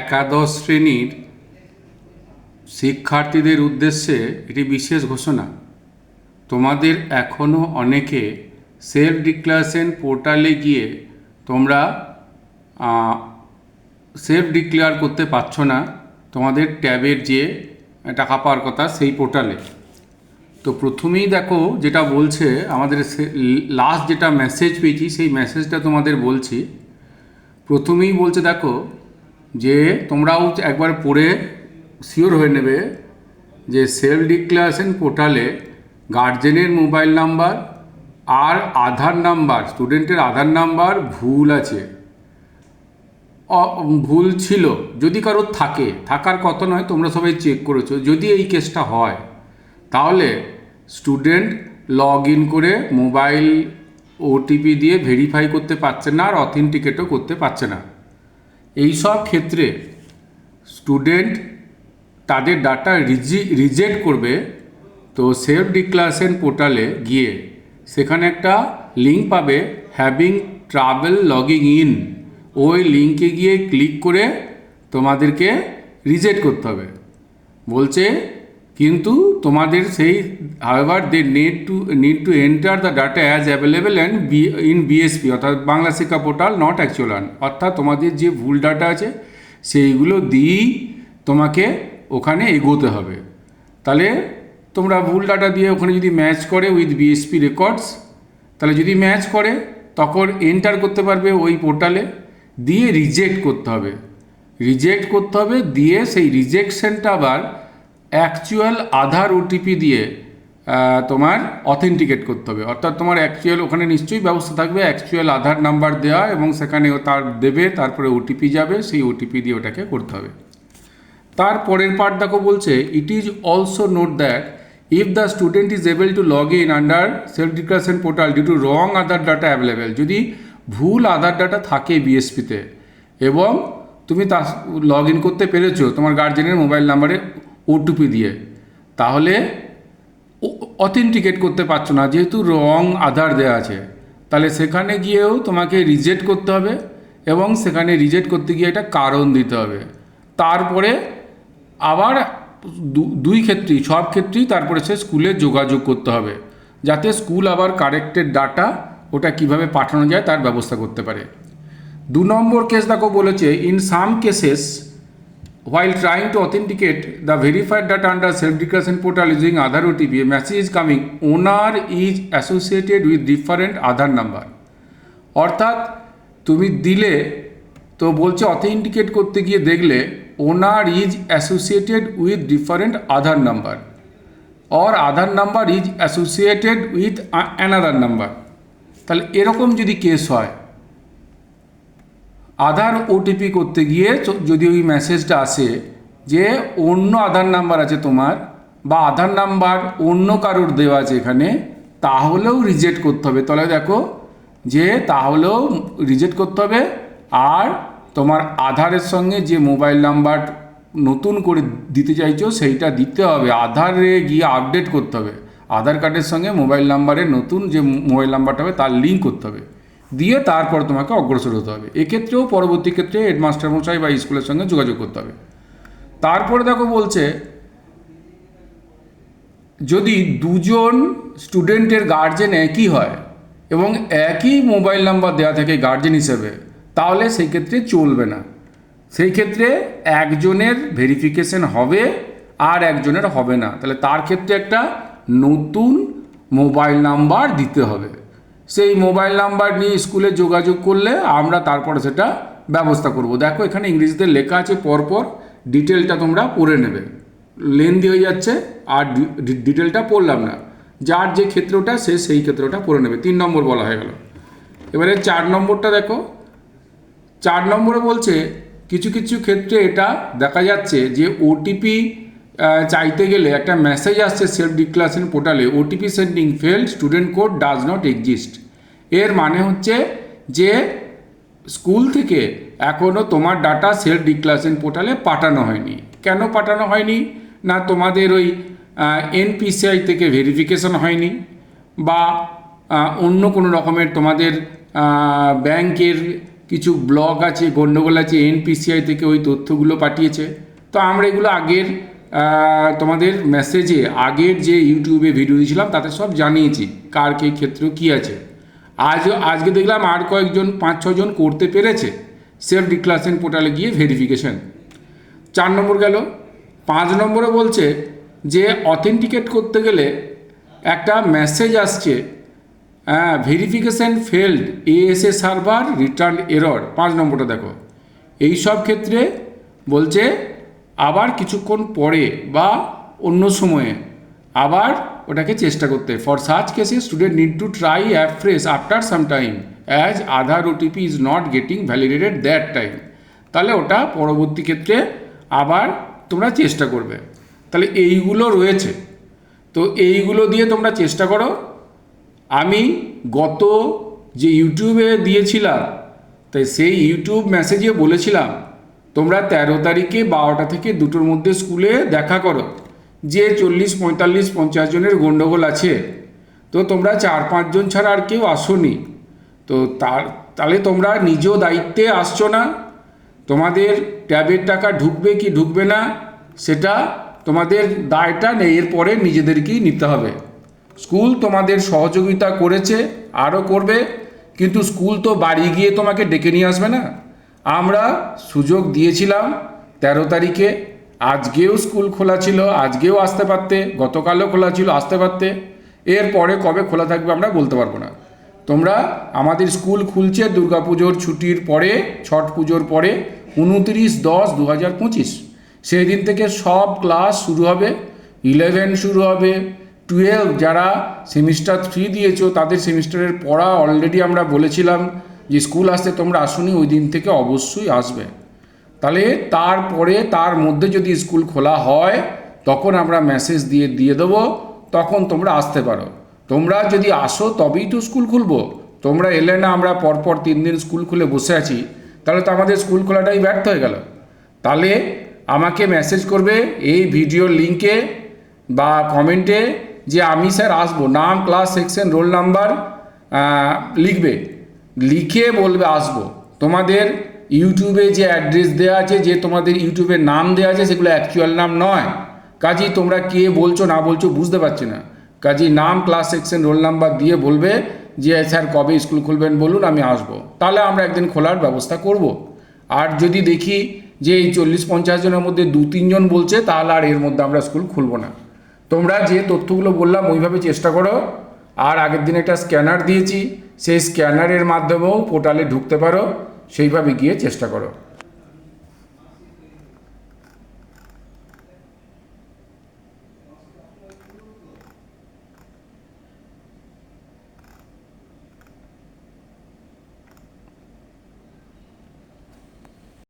একাদশ শ্রেণির শিক্ষার্থীদের উদ্দেশ্যে এটি বিশেষ ঘোষণা। তোমাদের এখনও অনেকে সেলফ ডিক্লারেশন পোর্টালে গিয়ে তোমরা সেলফ ডিক্লেয়ার করতে পারছ না। তোমাদের ট্যাবের যে টাকা পাওয়ার কথা সেই পোর্টালে। তো প্রথমেই দেখো যেটা বলছে, আমাদের লাস্ট যেটা মেসেজ পেয়েছি সেই মেসেজটা তোমাদের বলছি। প্রথমেই বলছে দেখো যে তোমরাও একবার পড়ে শিওর হয়ে নেবে যে সেলফ ডিক্লারেশন পোর্টালে গার্জেনের মোবাইল নাম্বার আর আধার নাম্বার স্টুডেন্টের আধার নাম্বার ভুল আছে। ভুল ছিল। যদি কারোর থাকে, থাকার কথা নয়, তোমরা সবাই চেক করেছ। যদি এই কেসটা হয়, তাহলে স্টুডেন্ট লগ ইন করে মোবাইল ওটিপি দিয়ে ভেরিফাই করতে পারছে না আর অথেন্টিকেটও করতে পারছে না। এই সব ক্ষেত্রে স্টুডেন্ট তাদের ডাটা রিজি রিজেক্ট করবে। তো সেলফ ডিক্লারেশন পোর্টালে গিয়ে সেখানে একটা লিঙ্ক পাবে হ্যাভিং ট্রাভেল লগিং ইন ওই লিঙ্কে গিয়ে ক্লিক করে তোমাদেরকে রিজেক্ট করতে হবে। বলছে কিন্তু তোমাদের সেই however they need to need to enter the data as available and be in BSP অর্থাৎ বাংলা শিক্ষা পোর্টাল নট অ্যাকচুয়াল ওয়ান অর্থাৎ তোমাদের যে ভুল ডাটা আছে, সেইগুলো দিয়েই তোমাকে ওখানে এগোতে হবে। তাহলে তোমরা ভুল ডাটা দিয়ে ওখানে যদি ম্যাচ করে উইথ বিএসপি রেকর্ডস তাহলে যদি ম্যাচ করে, তখন এন্টার করতে পারবে ওই পোর্টালে দিয়ে রিজেক্ট করতে হবে। রিজেক্ট করতে হবে, দিয়ে সেই রিজেকশনটা আবার অ্যাকচুয়াল আধার ওটিপি দিয়ে তোমার অথেন্টিকেট করতে হবে। অর্থাৎ তোমার অ্যাকচুয়াল ওখানে নিশ্চয়ই ব্যবস্থা থাকবে অ্যাকচুয়াল আধার নাম্বার দেওয়া এবং সেখানে তার দেবে, তারপরে ওটিপি যাবে, সেই ওটিপি দিয়ে ওটাকে করতে হবে। তার পরের পার্ট দেখো বলছে it is also note that if the student is able to log in under self declaration portal due to wrong Aadhaar data available যদি ভুল আধার ডাটা থাকে বিএসপিতে এবং তুমি তা লগ ইন করতে পেরেছ, তোমার গার্জেনের মোবাইল নাম্বারে ওটিপি দিয়ে। তাহলে অথেন্টিকেট করতে পারছ না, যেহেতু রং আধার দেওয়া আছে। তাহলে সেখানে গিয়েও তোমাকে রিজেক্ট করতে হবে এবং সেখানে রিজেক্ট করতে গিয়ে একটা কারণ দিতে হবে। তারপরে আবার দুই ক্ষেত্রেই, সব ক্ষেত্রেই তারপরে সে স্কুলে যোগাযোগ করতে হবে, যাতে স্কুল আবার কারেক্টেড ডাটা ওটা কীভাবে পাঠানো যায় তার ব্যবস্থা করতে পারে। দু নম্বর কেস দেখো বলেছে in some cases while trying to authenticate the verified data under self-declaration portal using Aadhaar OTP, a message is coming, owner is associated with different Aadhaar number. অর্থাৎ তুমি দিলে তো বলছে অথেন্টিকেট করতে গিয়ে দেখলে owner is associated with different Aadhaar number or Aadhaar number is associated with another number তাহলে এরকম যদি কেস হয় আধার ওটিপি করতে গিয়ে যদি ওই মেসেজটা আসে যে অন্য আধার নাম্বার আছে তোমার বা আধার নাম্বার অন্য কারোর দেওয়া আছে এখানে, তাহলেও রিজেক্ট করতে হবে। তাহলে দেখো যে তাহলেও রিজেক্ট করতে হবে আর তোমার আধারের সঙ্গে যে মোবাইল নাম্বার নতুন করে দিতে চাইছো, সেইটা দিতে হবে। আধারে গিয়ে আপডেট করতে হবে। আধার কার্ডের সঙ্গে মোবাইল নাম্বারের নতুন যে মোবাইল নাম্বারটা হবে, তার লিঙ্ক করতে হবে। দিয়ে তারপর তোমাকে অগ্রসর হতে হবে। এক্ষেত্রেও পরবর্তী ক্ষেত্রে হেডমাস্টার মশাই বা স্কুলের সঙ্গে যোগাযোগ করতে হবে। তারপরে দেখো বলছে, যদি দুজন স্টুডেন্টের গার্জেন একই হয় এবং একই মোবাইল নাম্বার দেওয়া থাকে গার্জেন হিসেবে, তাহলে সেই ক্ষেত্রে চলবে না। সেই ক্ষেত্রে একজনের ভেরিফিকেশন হবে আর একজনের হবে না। তাহলে তার ক্ষেত্রে একটা নতুন মোবাইল নাম্বার দিতে হবে। সেই মোবাইল নাম্বার নিয়ে স্কুলে যোগাযোগ করলে আমরা তারপরে সেটা ব্যবস্থা করব। দেখো, এখানে ইংরেজিতে লেখা আছে, পরপর ডিটেলটা তোমরা পড়ে নেবে। লেন্দি হয়ে যাচ্ছে, আর ডিটেলটা পড়লাম না। যার যে ক্ষেত্রটা, সে সেই ক্ষেত্রটা পড়ে নেবে। তিন নম্বর বলা হয়ে গেল। এবারে চার নম্বরটা দেখো। চার নম্বরে বলছে, কিছু কিছু ক্ষেত্রে এটা দেখা যাচ্ছে যে ওটিপি চাইতে গেলে একটা মেসেজ আসছে সেলফ ডিক্লারেশন পোর্টালে OTP sending fail student code does not exist এর মানে হচ্ছে যে স্কুল থেকে এখনও তোমার ডাটা সেলফ ডিক্লারেশন পোর্টালে পাঠানো হয়নি। কেন পাঠানো হয়নি? না তোমাদের ওই এনপিসিআই থেকে ভেরিফিকেশন হয়নি বা অন্য কোনো রকমের তোমাদের ব্যাংকের কিছু ব্লগ আছে গণ্ডগোল আছে এনপিসিআই থেকে ওই তথ্যগুলো পাঠিয়েছে। তো আমরা এগুলো আগের তোমাদের মেসেজে আগের যে ইউটিউবে ভিডিও দিয়েছিলাম, তাতে সব জানিয়েছি, কার কে ক্ষেত্র কী আছে। আজ, আজকে দেখলাম আর কয়েকজন, পাঁচ, ছজন করতে পেরেছে সেলফ ডিক্লারেশন পোর্টালে গিয়ে ভেরিফিকেশন চার নম্বর গেল, পাঁচ নম্বরে বলছে যে অথেন্টিকেট করতে গেলে একটা মেসেজ আসছে হ্যাঁ verification failed ASA server return error পাঁচ নম্বরটা দেখো, এই সব ক্ষেত্রে বলছে আবার কিছুক্ষণ পরে বা অন্য সময়ে আবার ওটাকে চেষ্টা করতে। ফর সাচ কেসে student need to try afresh after some time as Aadhaar OTP is not getting validated that time তাহলে ওটা পরবর্তী ক্ষেত্রে আবার তোমরা চেষ্টা করবে। তাহলে এইগুলো রয়েছে। তো এইগুলো দিয়ে তোমরা চেষ্টা করো। আমি গত যে ইউটিউবে দিয়েছিলাম, তাই সেই ইউটিউব মেসেজে বলেছিলাম, তোমরা তেরো তারিখে বারোটা থেকে দুটোর মধ্যে স্কুলে দেখা করো। যে চল্লিশ পঁয়তাল্লিশ পঞ্চাশ জনের গণ্ডগোল আছে, তো তোমরা চার পাঁচজন ছাড়া আর কেউ আসোনি। তো তার, তাহলে তোমরা নিজেও দায়িত্বে আসছো না। তোমাদের ট্যাবের টাকা ঢুকবে কি ঢুকবে না, সেটা তোমাদের দায়টা নেই, এরপরে নিজেদেরকেই নিতে হবে। স্কুল তোমাদের সহযোগিতা করেছে, আরও করবে, কিন্তু স্কুল তো বাড়ি গিয়ে তোমাকে ডেকে নিয়ে আসবে না। আমরা সুযোগ দিয়েছিলাম তেরো তারিখে আজকেও স্কুল খোলা ছিল, আজকেও আসতে পারতে, গতকালও খোলা ছিল, আসতে পারতে। এরপরে কবে খোলা থাকবে আমরা বলতে পারব না। তোমরা আমাদের স্কুল খুলছে দুর্গাপুজোর ছুটির পরে, ছট পুজোর পরে, উনত্রিশ দশ দু হাজার পঁচিশ। সেই দিন থেকে সব ক্লাস শুরু হবে ইলেভেন শুরু হবে টুয়েলভ যারা সেমিস্টার থ্রি দিয়েছ, তাদের সেমিস্টারের পড়া অলরেডি আমরা বলেছিলাম যে স্কুল আসতে তোমরা আসুনি, ওই দিন থেকে অবশ্যই আসবে। তাহলে তারপরে তার মধ্যে যদি স্কুল খোলা হয়, তখন আমরা মেসেজ দিয়ে দিয়ে দেবো, তখন তোমরা আসতে পারো। তোমরা যদি আসো, তবেই তো স্কুল খুলবো। তোমরা এলে না আমরা পরপর তিন দিন স্কুল খুলে বসে আছি, তাহলে তো আমাদের স্কুল খোলাটাই ব্যর্থ হয়ে গেল। তাহলে আমাকে মেসেজ করবে এই ভিডিওর লিঙ্কে বা কমেন্টে যে আমি স্যার আসব, নাম ক্লাস সেকশন রোল নাম্বার লিখবে। লিখে বলবে আসব। তোমাদের ইউটিউবে যে অ্যাড্রেস দেওয়া আছে, যে তোমাদের ইউটিউবের নাম দেওয়া আছে, সেগুলো অ্যাকচুয়াল নাম নয়। কাজেই তোমরা কে বলছো, না বলছো বুঝতে পারছি না। কাজেই নাম ক্লাস সেকশন রোল নাম্বার দিয়ে বলবে যে, স্যার, কবে স্কুল খুলবেন বলুন, আমি আসব। তাহলে আমরা একদিন খোলার ব্যবস্থা করব। আর যদি দেখি যে এই চল্লিশ পঞ্চাশ জনের মধ্যে দু তিনজন বলছে, তাহলে আর এর মধ্যে আমরা স্কুল খুলবো না। তোমরা যে তথ্যগুলো বললাম, ওইভাবে চেষ্টা করো। আর আগের দিন একটা স্ক্যানার দিয়েছি। সেই স্ক্যানারের মাধ্যমেও পোর্টালে ঢুকতে পারো। সেইভাবে গিয়ে চেষ্টা করো।